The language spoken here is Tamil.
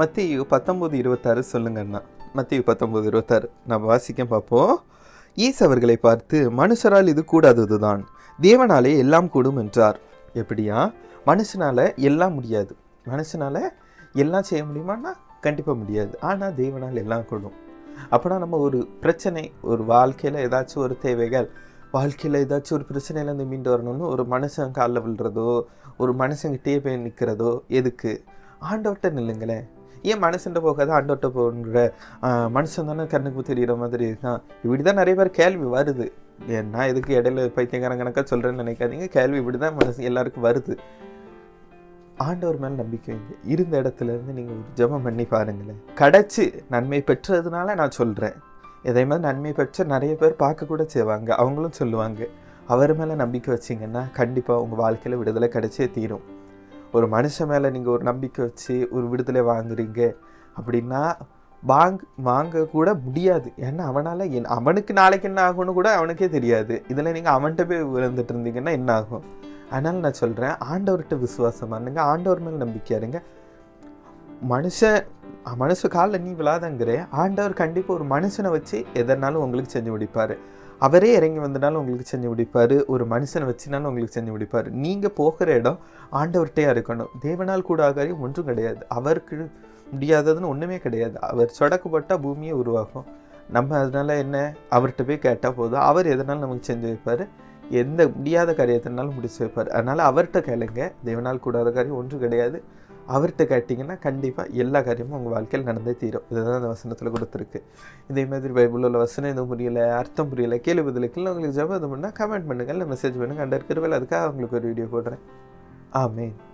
மத்திய பத்தொம்போது இருபத்தாறு சொல்லுங்கண்ணா மத்திய பத்தொம்போது இருபத்தாறு. நம்ம வாசிக்க பார்ப்போம். ஈசவர்களை பார்த்து மனுஷரால் இது கூடாததுதான். தேவனாலே எல்லாம் கூடும் என்றார். எப்படியா? மனுஷனால் எல்லாம் முடியாது. மனுஷனால் எல்லாம் செய்ய முடியுமான்னா கண்டிப்பாக முடியாது. ஆனால் தேவனால் எல்லாம் கூடும். அப்போனா நம்ம ஒரு பிரச்சனை ஒரு வாழ்க்கையில் ஏதாச்சும் ஒரு தேவைகள் வாழ்க்கையில் ஏதாச்சும் ஒரு பிரச்சனையிலேருந்து மீண்டு வரணும்னு ஒரு மனுஷன் காலில் விழுறதோ ஒரு மனுஷங்கிட்டே போய் நிற்கிறதோ எதுக்கு? ஆண்டவர்கிட்ட நில்லுங்களேன். ஏன் மனுஷன்ட்ட போகாத ஆண்டவர்கிட்ட போன்ற மனுஷன் தானே கண்ணுக்கு தெரிகிற மாதிரி தான் இப்படி தான் நிறைய பேர் கேள்வி வருது. நான் எதுக்கு இடையில பைத்தியக்காரன் கணக்காக சொல்கிறேன்னு நினைக்காதீங்க. கேள்வி இப்படி தான் மனசு எல்லாருக்கும் வருது. ஆண்டவர் மேலே நம்பிக்கை வைங்க. இருந்த இடத்துல இருந்து நீங்கள் ஒரு ஜபம் பண்ணி பாருங்களேன். கடைச்சி நன்மை பெற்றதுனால நான் சொல்கிறேன் இதே மாதிரி நன்மை பெற்ற நிறைய பேர் பார்க்க கூட செய்வாங்க. அவங்களும் சொல்லுவாங்க. அவர் மேலே நம்பிக்கை வச்சிங்கன்னா கண்டிப்பாக உங்கள் வாழ்க்கையில் விடுதலை கிடைச்சே தீரும். ஒரு மனுஷன் மேலே நீங்கள் ஒரு நம்பிக்கை வச்சு ஒரு விடுதலை வாங்குறீங்க அப்படின்னா வாங்க வாங்க கூட முடியாது. ஏன்னா அவனால் என் அவனுக்கு நாளைக்கு என்ன ஆகும்னு கூட அவனுக்கே தெரியாது. இதில் நீங்கள் அவன்கிட்ட போய் விழுந்துட்டு இருந்தீங்கன்னா என்ன ஆகும்? அதனால் நான் சொல்கிறேன் ஆண்டவர்கிட்ட விசுவாசம் பண்ணுங்க ஆண்டவர் மேல் நம்பிக்கை இருங்க மனுஷன் மனுஷ காலில் நீ விழாதங்கிற ஆண்டவர் கண்டிப்பாக ஒரு மனுஷனை வச்சு எதனாலும் உங்களுக்கு செஞ்சு முடிப்பார். அவரே இறங்கி வந்தனாலும் உங்களுக்கு செஞ்சு முடிப்பார். ஒரு மனுஷனை வச்சுனாலும் உங்களுக்கு செஞ்சு முடிப்பார். நீங்கள் போகிற இடம் ஆண்டவர்கிட்டையாக இருக்கணும். தேவனால் கூட ஆகாரியம் ஒன்றும் கிடையாது. அவருக்கு முடியாததுன்னு ஒன்றுமே கிடையாது. அவர் சொடக்கப்பட்டால் பூமியை உருவாகும். நம்ம அதனால் என்ன? அவர்கிட்ட போய் கேட்டால் போதும். அவர் எதனாலும் நமக்கு செஞ்சு வைப்பார்? எந்த முடியாத காரியத்தினாலும் முடிச்சு வைப்பார். அதனால் அவர்கிட்ட கேளுங்க. தேவனால் கூடாத காரியம் ஒன்றும் கிடையாது. அவர்கிட்ட கேட்டிங்கன்னா கண்டிப்பாக எல்லா காரியமும் உங்கள் வாழ்க்கையில் நடந்தே தீரும். இதுதான் அந்த வசனத்தில் கொடுத்துருக்கு. இதே மாதிரி பைபிளில் உள்ள வசனம் எதுவும் புரியல அர்த்தம் புரியலை கேள்வி பதிலுக்குள்ள உங்களுக்கு ஜபம் பண்ணால் கமெண்ட் பண்ணுங்கள் இல்லை மெசேஜ் பண்ணுங்கள் அண்டர் இருக்கிறவேல அதுக்காக உங்களுக்கு ஒரு வீடியோ போடுறேன். ஆமேன்